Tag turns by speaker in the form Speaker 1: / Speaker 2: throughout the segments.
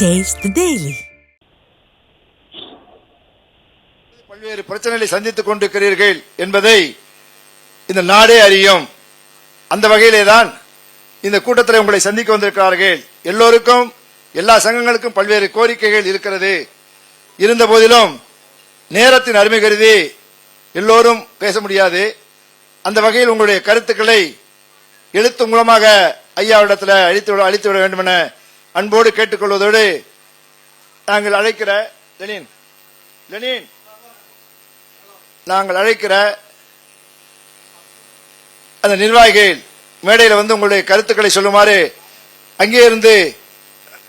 Speaker 1: Taste the
Speaker 2: பல்வேறு பிரச்சனைகளை சந்தித்துக் கொண்டிருக்கிறீர்கள் என்பதை இந்த நாடே அறியும். அந்த வகையிலே தான் இந்த கூட்டத்தில் உங்களை சந்திக்க வந்திருக்கிறார்கள். எல்லோருக்கும் எல்லா சங்கங்களுக்கும் பல்வேறு கோரிக்கைகள் இருக்கிறது. இருந்த போதிலும் நேரத்தின் அருமை கருதி எல்லோரும் பேச முடியாது. அந்த வகையில் உங்களுடைய கருத்துக்களை எழுத்து மூலமாக ஐயாவிடத்தில் அழித்து விட அழித்து விட வேண்டும் என அன்போடு கேட்டுக்கொள்வதோடு நாங்கள் அழைக்கிற லெனின் லெனின். நாங்கள் அழைக்கிற அந்த நிர்வாகிகள் மேடையில் வந்து உங்களுடைய கருத்துக்களை சொல்லுமாறு அங்கே இருந்து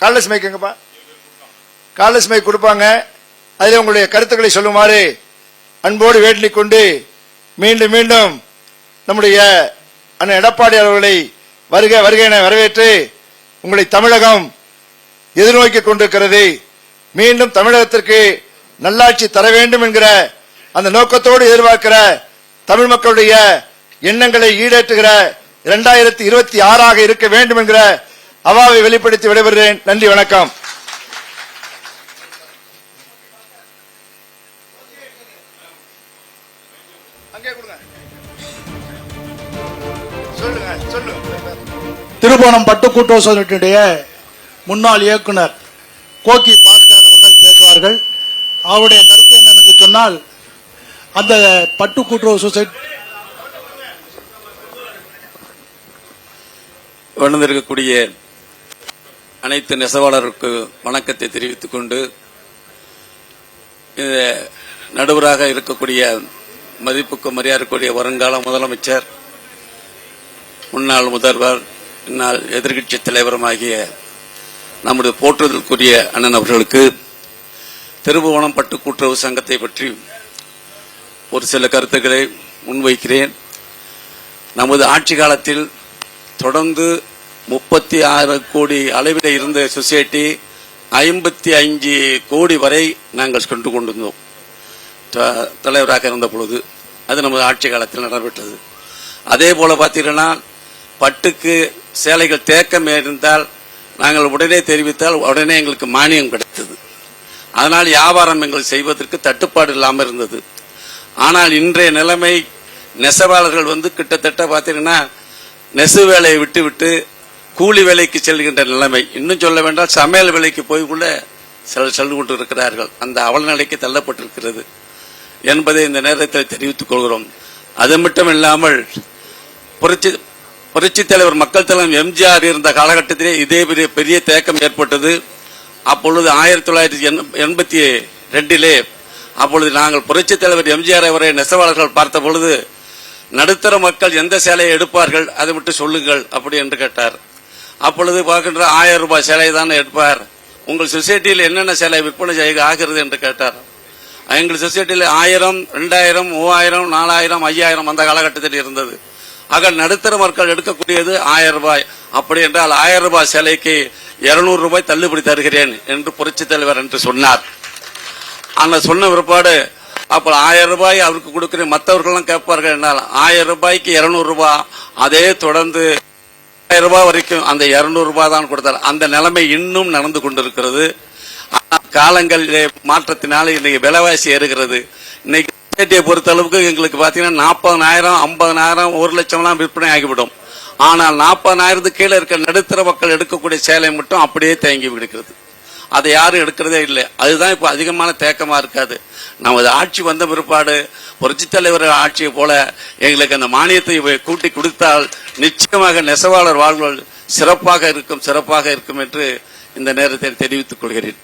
Speaker 2: காலஸ் மைக் எங்கப்பா? காலஸ் மைக் கொடுப்பாங்க. அதில் உங்களுடைய கருத்துக்களை சொல்லுமாறு அன்போடு வேண்டிக் கொண்டு மீண்டும் மீண்டும் நம்முடைய அண்ணன் எடப்பாடி அவர்களை வருக வருகை என வரவேற்று உங்களை தமிழகம் எதிர்நோக்கி கொண்டிருக்கிறது மீண்டும் தமிழகத்திற்கு நல்லாட்சி தர வேண்டும் என்கிற அந்த நோக்கத்தோடு எதிர்பார்க்கிற தமிழ் மக்களுடைய எண்ணங்களை ஈடேற்றுகிற இரண்டாயிரத்தி இருபத்தி ஆறாக இருக்க வேண்டும் என்கிற அவாவை வெளிப்படுத்தி விடைபெறுகிறேன். நன்றி வணக்கம். அங்கே கொடுங்க.
Speaker 3: திருபுவனம் பட்டு கூட்டுறவு முன்னாள் இயக்குனர் கோக்கி பாஸ்கர் அவர்கள் பேசுவார்கள். அவருடைய கருத்து என்னவென்று சொன்னால் அந்த பட்டு கூட்டுறவு சொசைட்டி
Speaker 4: வளர்ந்திருக்கக்கூடிய அனைத்து நெசவாளருக்கு வணக்கத்தை தெரிவித்துக் கொண்டு இந்த நடுவராக இருக்கக்கூடிய மதிப்புக்கு மரியாதைக்குரிய வருங்கால முதலமைச்சர் முன்னாள் முதல்வர் முன்னாள் எதிர்கட்சி தலைவருமாகிய நம்முடைய போற்றுதலுக்குரிய அண்ணன் அவர்களுக்கு திருபுவனம் பட்டு கூட்டுறவு சங்கத்தை பற்றி ஒரு சில கருத்துக்களை முன்வைக்கிறேன். நமது ஆட்சி காலத்தில் தொடர்ந்து முப்பத்தி ஆறு கோடி அளவில் இருந்த சொசைட்டி ஐம்பத்தி அஞ்சு கோடி வரை நாங்கள் கொண்டு கொண்டிருந்தோம். த- தலைவராக இருந்த பொழுது அது நமது ஆட்சி காலத்தில் நடைபெற்றது. அதே போல பார்த்தீங்கன்னா பட்டுக்கு சேலைகள் தேக்கம் இருந்தால் நாங்கள் உடனே தெரிவித்தால் உடனே எங்களுக்கு மானியம் கிடைத்தது. அதனால் வியாபாரம் எங்கள் செய்வதற்கு தட்டுப்பாடு இல்லாமல் இருந்தது. ஆனால் இன்றைய நிலைமை நெசவாளர்கள் வந்து கிட்டத்தட்ட பார்த்தீங்கன்னா நெசு வேலையை விட்டு விட்டு கூலி வேலைக்கு செல்கின்ற நிலைமை. இன்னும் சொல்ல வேண்டாம் சமையல் வேலைக்கு போய் கூட சில சென்று கொண்டு இருக்கிறார்கள். அந்த அவல நிலைக்கு தள்ளப்பட்டிருக்கிறது என்பதை இந்த நேரத்தில் தெரிவித்துக் கொள்கிறோம். அது மட்டும் இல்லாமல் புரட்சி புரட்சி தலைவர் மக்கள் தலைவர் எம்ஜிஆர் இருந்த காலகட்டத்திலே இதே பெரிய பெரிய தேக்கம் ஏற்பட்டது. அப்பொழுது ஆயிரத்தி தொள்ளாயிரத்தி எண்பத்தி ரெண்டிலே அப்பொழுது நாங்கள் புரட்சி தலைவர் எம்ஜிஆர் அவரை நெசவாளர்கள் பார்த்த பொழுது நடுத்தர மக்கள் எந்த சேலையை எடுப்பார்கள்? அதை விட்டு சொல்லுங்கள் அப்படி என்று கேட்டார். அப்பொழுது பார்க்கின்ற ஆயிரம் ரூபாய் சேலை தானே எடுப்பார். உங்கள் சொசைட்டியில் என்னென்ன சேலை விற்பனை செய்ய ஆகிறது? என்று கேட்டார். எங்கள் சொசைட்டியில் ஆயிரம் ரெண்டாயிரம் மூவாயிரம் நாலாயிரம் ஐயாயிரம் அந்த காலகட்டத்தில் இருந்தது. ஆக நடுத்தர மக்கள் எடுக்கக்கூடியது ஆயிரம் ரூபாய். அப்படி என்றால் ஆயிரம் ரூபாய் சிலைக்கு இருநூறு ரூபாய் தள்ளுபடி தருகிறேன் என்று புரட்சித் தலைவர் என்று சொன்னார். ஆனால் சொன்ன பிற்பாடு அப்ப ஆயிரம் ரூபாய் அவருக்கு கொடுக்கிறேன். மற்றவர்கள்லாம் கேட்பார்கள் என்றால் ஆயிரம் ரூபாய்க்கு இருநூறு ரூபாய் அதே தொடர்ந்து ஆயிரம் ரூபாய் வரைக்கும் அந்த இருநூறு ரூபாய் தான் கொடுத்தார். அந்த நிலைமை இன்னும் நடந்து கொண்டிருக்கிறது. காலங்களிலே மாற்றத்தினால இன்னைக்கு விலைவாசி ஏறுகிறது. இன்னைக்கு சொசைட்டியை பொறுத்த அளவுக்கு எங்களுக்கு பார்த்தீங்கன்னா நாற்பதனாயிரம் ஐம்பதனாயிரம் ஒரு லட்சம்லாம் விற்பனை ஆகிவிடும். ஆனால் நாற்பதனாயிரத்துக்கு கீழே இருக்க நடுத்தர மக்கள் எடுக்கக்கூடிய சேலை மட்டும் அப்படியே தேங்கி விடுகிறது. அதை யாரும் எடுக்கிறதே இல்லை. அதுதான் இப்போ அதிகமான தேக்கமாக இருக்காது. நமது ஆட்சி வந்த பிற்பாடு புரட்சித் தலைவர் ஆட்சியை போல எங்களுக்கு அந்த மானியத்தை கூட்டி கொடுத்தால் நிச்சயமாக நெசவாளர் வாழ்வுகள் சிறப்பாக இருக்கும் சிறப்பாக இருக்கும் என்று இந்த நேரத்தில் தெரிவித்துக் கொள்கிறேன்.